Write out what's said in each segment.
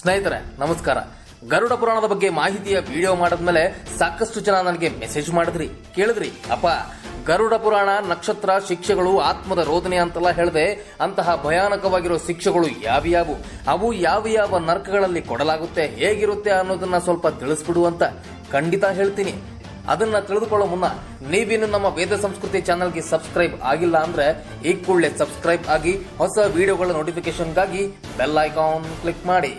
ಸ್ನೇಹಿತರೆ, ನಮಸ್ಕಾರ. ಗರುಡ ಪುರಾಣದ ಬಗ್ಗೆ ಮಾಹಿತಿಯ ವಿಡಿಯೋ ಮಾಡಿದ್ಮೇಲೆ ಸಾಕಷ್ಟು ಜನ ನನಗೆ ಮೆಸೇಜ್ ಮಾಡಿದ್ರಿ. ಕೇಳಿದ್ರಿ, ಅಪ್ಪ, ಗರುಡ ಪುರಾಣ, ನಕ್ಷತ್ರ, ಶಿಕ್ಷೆಗಳು, ಆತ್ಮದ ರೋದನೆ ಅಂತೆಲ್ಲ ಹೇಳದೆ, ಅಂತಹ ಭಯಾನಕವಾಗಿರೋ ಶಿಕ್ಷೆಗಳು ಯಾವ್ಯಾವು? ಅವು ಯಾವ ಯಾವ ನರಕಗಳಲ್ಲಿ ಕೊಡಲಾಗುತ್ತೆ, ಹೇಗಿರುತ್ತೆ ಅನ್ನೋದನ್ನ ಸ್ವಲ್ಪ ತಿಳಿಸ್ಬಿಡು ಅಂತ ಖಂಡಿತ ಹೇಳ್ತೀನಿ. ಅದನ್ನ ತಿಳಿದುಕೊಳ್ಳೋ ಮುನ್ನ ನೀವಿನ್ನು ನಮ್ಮ ವೇದ ಸಂಸ್ಕೃತಿ ಚಾನೆಲ್ಗೆ ಸಬ್ಸ್ಕ್ರೈಬ್ ಆಗಿಲ್ಲ ಅಂದ್ರೆ ಈ ಕೂಡಲೇ ಸಬ್ಸ್ಕ್ರೈಬ್ ಆಗಿ ಹೊಸ ವಿಡಿಯೋಗಳ ನೋಟಿಫಿಕೇಶನ್ಗಾಗಿ ಬೆಲ್ ಐಕಾನ್ ಕ್ಲಿಕ್ ಮಾಡಿ.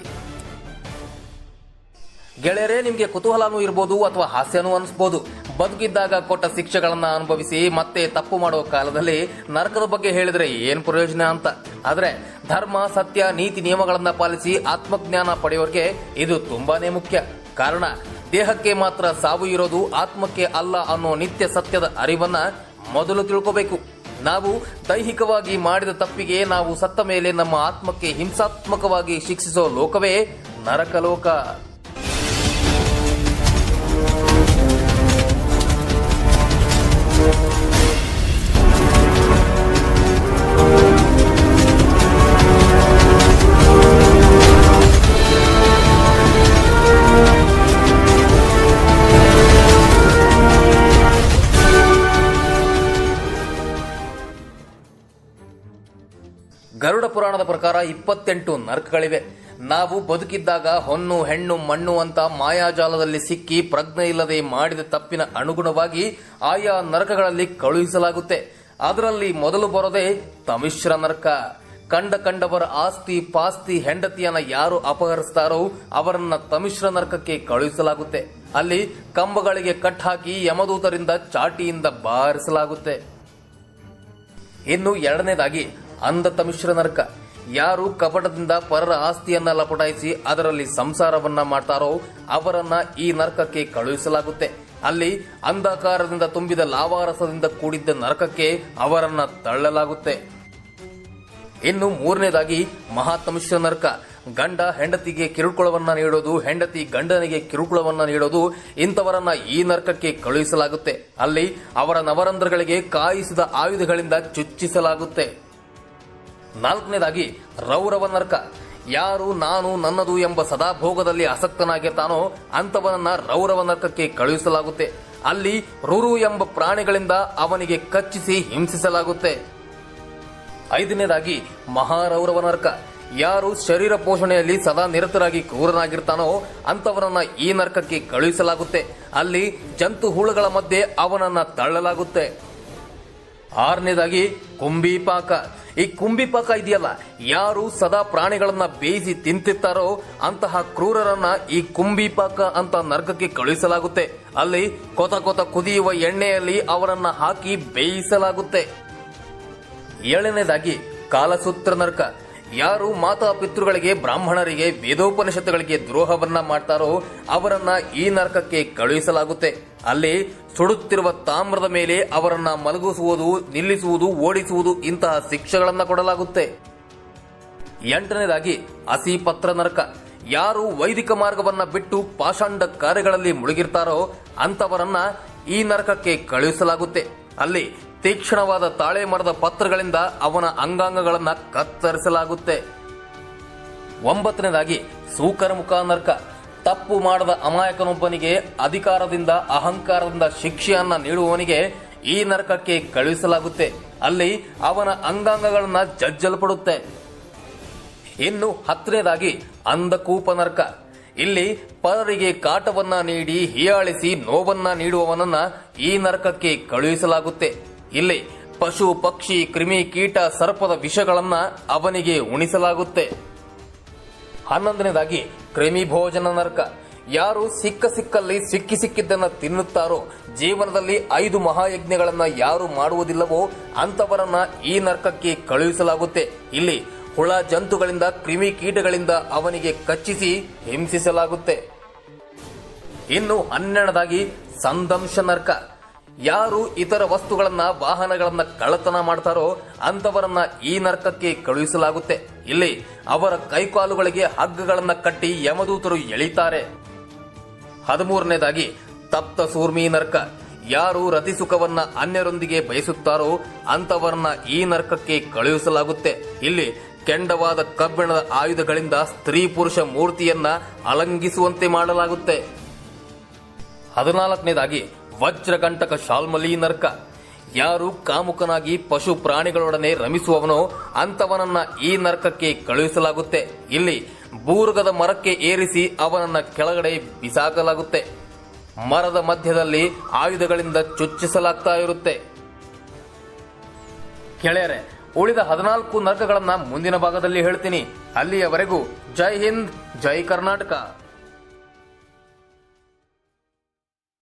ಗೆಳೆಯರೇ, ನಿಮಗೆ ಕುತೂಹಲನೂ ಇರ್ಬೋದು ಅಥವಾ ಹಾಸ್ಯನೂ ಅನಿಸ್ಬೋದು. ಬದುಕಿದ್ದಾಗ ಕೊಟ್ಟ ಶಿಕ್ಷೆಗಳನ್ನ ಅನುಭವಿಸಿ ಮತ್ತೆ ತಪ್ಪು ಮಾಡುವ ಕಾಲದಲ್ಲಿ ನರಕದ ಬಗ್ಗೆ ಹೇಳಿದ್ರೆ ಏನ್ ಪ್ರಯೋಜನ ಅಂತ. ಆದ್ರೆ ಧರ್ಮ, ಸತ್ಯ, ನೀತಿ ನಿಯಮಗಳನ್ನ ಪಾಲಿಸಿ ಆತ್ಮಜ್ಞಾನ ಪಡೆಯೋರ್ಗೆ ಇದು ತುಂಬಾನೇ ಮುಖ್ಯ. ಕಾರಣ, ದೇಹಕ್ಕೆ ಮಾತ್ರ ಸಾವು ಇರೋದು ಆತ್ಮಕ್ಕೆ ಅಲ್ಲ ಅನ್ನೋ ನಿತ್ಯ ಸತ್ಯದ ಅರಿವನ್ನ ಮೊದಲು ತಿಳ್ಕೋಬೇಕು. ನಾವು ದೈಹಿಕವಾಗಿ ಮಾಡಿದ ತಪ್ಪಿಗೆ ನಾವು ಸತ್ತ ಮೇಲೆ ನಮ್ಮ ಆತ್ಮಕ್ಕೆ ಹಿಂಸಾತ್ಮಕವಾಗಿ ಶಿಕ್ಷಿಸೋ ಲೋಕವೇ ನರಕಲೋಕ. ಗರುಡ ಪುರಾಣದ ಪ್ರಕಾರ ಇಪ್ಪತ್ತೆಂಟು ನರ್ಕಗಳಿವೆ. ನಾವು ಬದುಕಿದ್ದಾಗ ಹೊನ್ನು, ಹೆಣ್ಣು, ಮಣ್ಣು ಅಂತ ಮಾಯಾಜಾಲದಲ್ಲಿ ಸಿಕ್ಕಿ ಪ್ರಜ್ಞೆ ಇಲ್ಲದೆ ಮಾಡಿದ ತಪ್ಪಿನ ಅನುಗುಣವಾಗಿ ಆಯಾ ನರಕಗಳಲ್ಲಿ ಕಳುಹಿಸಲಾಗುತ್ತೆ. ಅದರಲ್ಲಿ ಮೊದಲು ಬರೋದೇ ತಮಿಶ್ರ ನರಕ. ಕಂಡ ಕಂಡವರ ಆಸ್ತಿ ಪಾಸ್ತಿ ಹೆಂಡತಿಯನ್ನ ಯಾರು ಅಪಹರಿಸ್ತಾರೋ ಅವರನ್ನ ತಮಿಶ್ರ ನರಕಕ್ಕೆ ಕಳುಹಿಸಲಾಗುತ್ತೆ. ಅಲ್ಲಿ ಕಂಬಗಳಿಗೆ ಕಟ್ ಹಾಕಿ ಯಮದೂತರಿಂದ ಚಾಟಿಯಿಂದ ಬಾರಿಸಲಾಗುತ್ತೆ. ಇನ್ನು ಎರಡನೇದಾಗಿ ಅಂಧ ತಮಿಶ್ರ ನರಕ. ಯಾರು ಕಪಟದಿಂದ ಪರರ ಆಸ್ತಿಯನ್ನ ಲಪಟಾಯಿಸಿ ಅದರಲ್ಲಿ ಸಂಸಾರವನ್ನ ಮಾಡ್ತಾರೋ ಅವರನ್ನ ಈ ನರಕಕ್ಕೆ ಕಳುಹಿಸಲಾಗುತ್ತೆ. ಅಲ್ಲಿ ಅಂಧಕಾರದಿಂದ ತುಂಬಿದ ಲಾವಾರಸದಿಂದ ಕೂಡಿದ್ದ ನರಕಕ್ಕೆ ಅವರನ್ನ ತಳ್ಳಲಾಗುತ್ತೆ. ಇನ್ನು ಮೂರನೇದಾಗಿ ಮಹಾತಮಿಶ್ರ ನರಕ. ಗಂಡ ಹೆಂಡತಿಗೆ ಕಿರುಕುಳವನ್ನ ನೀಡೋದು, ಹೆಂಡತಿ ಗಂಡನಿಗೆ ಕಿರುಕುಳವನ್ನ ನೀಡೋದು ಇಂಥವರನ್ನ ಈ ನರಕಕ್ಕೆ ಕಳುಹಿಸಲಾಗುತ್ತೆ. ಅಲ್ಲಿ ಅವರ ನವರಂಧ್ರಗಳಿಗೆ ಕಾಯಿಸಿದ ಆಯುಧಗಳಿಂದ ಚುಚ್ಚಿಸಲಾಗುತ್ತೆ. ನಾಲ್ಕನೇದಾಗಿ, ರೌರವ ನರ್ಕ. ಯಾರು, ನಾನು, ನನ್ನದು ಎಂಬ ಸದಾ ಭೋಗದಲ್ಲಿ ಆಸಕ್ತನಾಗಿರ್ತಾನೋ ಅಂತವನನ್ನ ರೌರವ ನರ್ಕಕ್ಕೆ ಕಳುಹಿಸಲಾಗುತ್ತೆ. ಅಲ್ಲಿ ರುರು ಎಂಬ ಪ್ರಾಣಿಗಳಿಂದ ಅವನಿಗೆ ಕಚ್ಚಿಸಿ ಹಿಂಸಿಸಲಾಗುತ್ತೆ. ಐದನೇದಾಗಿ, ಮಹಾರೌರವ ನರ್ಕ. ಯಾರು ಶರೀರ ಪೋಷಣೆಯಲ್ಲಿ ಸದಾ ನಿರತರಾಗಿ ಕ್ರೂರನಾಗಿರ್ತಾನೋ ಅಂತವರನ್ನ ಈ ನರ್ಕಕ್ಕೆ ಕಳುಹಿಸಲಾಗುತ್ತೆ. ಅಲ್ಲಿ ಜಂತು ಹುಳುಗಳ ಮಧ್ಯೆ ಅವನನ್ನ ತಳ್ಳಲಾಗುತ್ತೆ. ಆರನೇದಾಗಿ ಕುಂಬಿಪಾಕ ಈ ಕುಂಬಿಪಾಕ ಇದೆಯಲ್ಲ? ಯಾರು ಸದಾ ಪ್ರಾಣಿಗಳನ್ನ ಬೇಯಿಸಿ ತಿಂತಿರ್ತಾರೋ ಅಂತಹ ಕ್ರೂರರನ್ನ ಈ ಕುಂಬಿಪಾಕ ಅಂತ ನರಕಕ್ಕೆ ಕಳುಹಿಸಲಾಗುತ್ತೆ. ಅಲ್ಲಿ ಕೊತ ಕೊತ ಕುದಿಯುವ ಎಣ್ಣೆಯಲ್ಲಿ ಅವರನ್ನ ಹಾಕಿ ಬೇಯಿಸಲಾಗುತ್ತೆ. ಏಳನೇದಾಗಿ ಕಾಲಸೂತ್ರ ನರಕ. ಯಾರು ಮಾತಾ ಪಿತೃಗಳಿಗೆ, ಬ್ರಾಹ್ಮಣರಿಗೆ, ವೇದೋಪನಿಷತ್ತುಗಳಿಗೆ ದ್ರೋಹವನ್ನ ಮಾಡ್ತಾರೋ ಅವರನ್ನ ಈ ನರಕಕ್ಕೆ ಕಳುಹಿಸಲಾಗುತ್ತೆ. ಅಲ್ಲಿ ಸುಡುತ್ತಿರುವ ತಾಮ್ರದ ಮೇಲೆ ಅವರನ್ನ ಮಲಗಿಸುವುದು, ನಿಲ್ಲಿಸುವುದು, ಓಡಿಸುವುದು ಇಂತಹ ಶಿಕ್ಷೆಗಳನ್ನ ಕೊಡಲಾಗುತ್ತೆ. ಎಂಟನೇದಾಗಿ ಹಸಿಪತ್ರ ನರಕ. ಯಾರು ವೈದಿಕ ಮಾರ್ಗವನ್ನ ಬಿಟ್ಟು ಪಾಷಾಂಡ ಕಾರ್ಯಗಳಲ್ಲಿ ಮುಳುಗಿರ್ತಾರೋ ಅಂತವರನ್ನ ಈ ನರಕಕ್ಕೆ ಕಳುಹಿಸಲಾಗುತ್ತೆ. ಅಲ್ಲಿ ತೀಕ್ಷ್ಣವಾದ ತಾಳೆ ಮರದ ಪತ್ರಗಳಿಂದ ಅವನ ಅಂಗಾಂಗಗಳನ್ನ ಕತ್ತರಿಸಲಾಗುತ್ತೆ. ಒಂಬತ್ತನೇದಾಗಿ ಸೂಕರಮುಖ ನರಕ. ತಪ್ಪು ಮಾಡದ ಅಮಾಯಕನೊಬ್ಬನಿಗೆ ಅಧಿಕಾರದಿಂದ, ಅಹಂಕಾರದಿಂದ ಶಿಕ್ಷೆಯನ್ನ ನೀಡುವವನಿಗೆ ಈ ನರಕಕ್ಕೆ ಕಳುಹಿಸಲಾಗುತ್ತೆ. ಅಲ್ಲಿ ಅವನ ಅಂಗಾಂಗಗಳನ್ನ ಜಜ್ಜಲ್ಪಡುತ್ತೆ. ಇನ್ನು ಹತ್ತನೇದಾಗಿ, ಅಂಧಕೂಪ ನರಕ. ಇಲ್ಲಿ ಪರರಿಗೆ ಕಾಟವನ್ನ ನೀಡಿ, ಹೀಯಾಳಿಸಿ ನೋವನ್ನ ನೀಡುವವನನ್ನ ಈ ನರಕಕ್ಕೆ ಕಳುಹಿಸಲಾಗುತ್ತೆ. ಇಲ್ಲಿ ಪಶು, ಪಕ್ಷಿ, ಕ್ರಿಮಿ, ಕೀಟ, ಸರ್ಪದ ವಿಷಗಳನ್ನ ಅವನಿಗೆ ಉಣಿಸಲಾಗುತ್ತೆ. ಹನ್ನೊಂದನೇದಾಗಿ, ಕ್ರಿಮಿ ಭೋಜನ ನರಕ. ಯಾರು ಸಿಕ್ಕ ಸಿಕ್ಕಲ್ಲಿ ಸಿಕ್ಕಿ ಸಿಕ್ಕಿದ್ದನ್ನ ತಿನ್ನುತ್ತಾರೋ, ಜೀವನದಲ್ಲಿ ಐದು ಮಹಾಯಜ್ಞಗಳನ್ನ ಯಾರು ಮಾಡುವುದಿಲ್ಲವೋ ಅಂತವರನ್ನ ಈ ನರಕಕ್ಕೆ ಕಳುಹಿಸಲಾಗುತ್ತೆ. ಇಲ್ಲಿ ಹುಳ ಜಂತುಗಳಿಂದ, ಕ್ರಿಮಿ ಕೀಟಗಳಿಂದ ಅವನಿಗೆ ಕಚ್ಚಿಸಿ ಹಿಂಸಿಸಲಾಗುತ್ತೆ. ಇನ್ನು ಹನ್ನೆರಡದಾಗಿ ಸಂದಂಶ ನರ್ಕ. ಯಾರು ಇತರ ವಸ್ತುಗಳನ್ನ, ವಾಹನಗಳನ್ನ ಕಳ್ಳತನ ಮಾಡ್ತಾರೋ ಅಂತವರನ್ನ ಈ ನರ್ಕಕ್ಕೆ ಕಳುಹಿಸಲಾಗುತ್ತೆ. ಇಲ್ಲಿ ಅವರ ಕೈಕಾಲುಗಳಿಗೆ ಹಗ್ಗಗಳನ್ನ ಕಟ್ಟಿ ಯಮದೂತರು ಎಳಿತಾರೆ. ಹದಿಮೂರನೇದಾಗಿ, ತಪ್ತ ಸೂರ್ಮಿ ನರ್ಕ. ಯಾರು ರತಿಸುಖವನ್ನ ಅನ್ಯರೊಂದಿಗೆ ಬಯಸುತ್ತಾರೋ ಅಂತವರನ್ನ ಈ ನರಕಕ್ಕೆ ಕಳುಹಿಸಲಾಗುತ್ತೆ. ಇಲ್ಲಿ ಕೆಂಡವಾದ ಕಬ್ಬಿಣದ ಆಯುಧಗಳಿಂದ ಸ್ತ್ರೀ ಪುರುಷ ಮೂರ್ತಿಯನ್ನ ಅಲಂಗಿಸುವಂತೆ ಮಾಡಲಾಗುತ್ತೆ. ಹದಿನಾಲ್ಕನೇದಾಗಿ ವಜ್ರಗಂಟಕ ಶಾಲ್ಮಲಿ ನರ್ಕ ಯಾರು ಕಾಮುಕನಾಗಿ ಪಶು ಪ್ರಾಣಿಗಳೊಡನೆ ರಮಿಸುವವನೋ ಅಂತವನನ್ನ ಈ ನರ್ಕಕ್ಕೆ ಕಳುಹಿಸಲಾಗುತ್ತೆ. ಇಲ್ಲಿ ಬೂರ್ಗದ ಮರಕ್ಕೆ ಏರಿಸಿ ಅವನನ್ನ ಕೆಳಗಡೆ ಬಿಸಾಕಲಾಗುತ್ತೆ. ಮರದ ಮಧ್ಯದಲ್ಲಿ ಆಯುಧಗಳಿಂದ ಚುಚ್ಚಿಸಲಾಗ್ತಾ ಇರುತ್ತೆ. ಕೆಳೆಯರೆ, ಉಳಿದ ಹದಿನಾಲ್ಕು ನರ್ಕಗಳನ್ನ ಮುಂದಿನ ಭಾಗದಲ್ಲಿ ಹೇಳ್ತೀನಿ. ಅಲ್ಲಿಯವರೆಗೂ ಜೈ ಹಿಂದ್, ಜೈ ಕರ್ನಾಟಕ.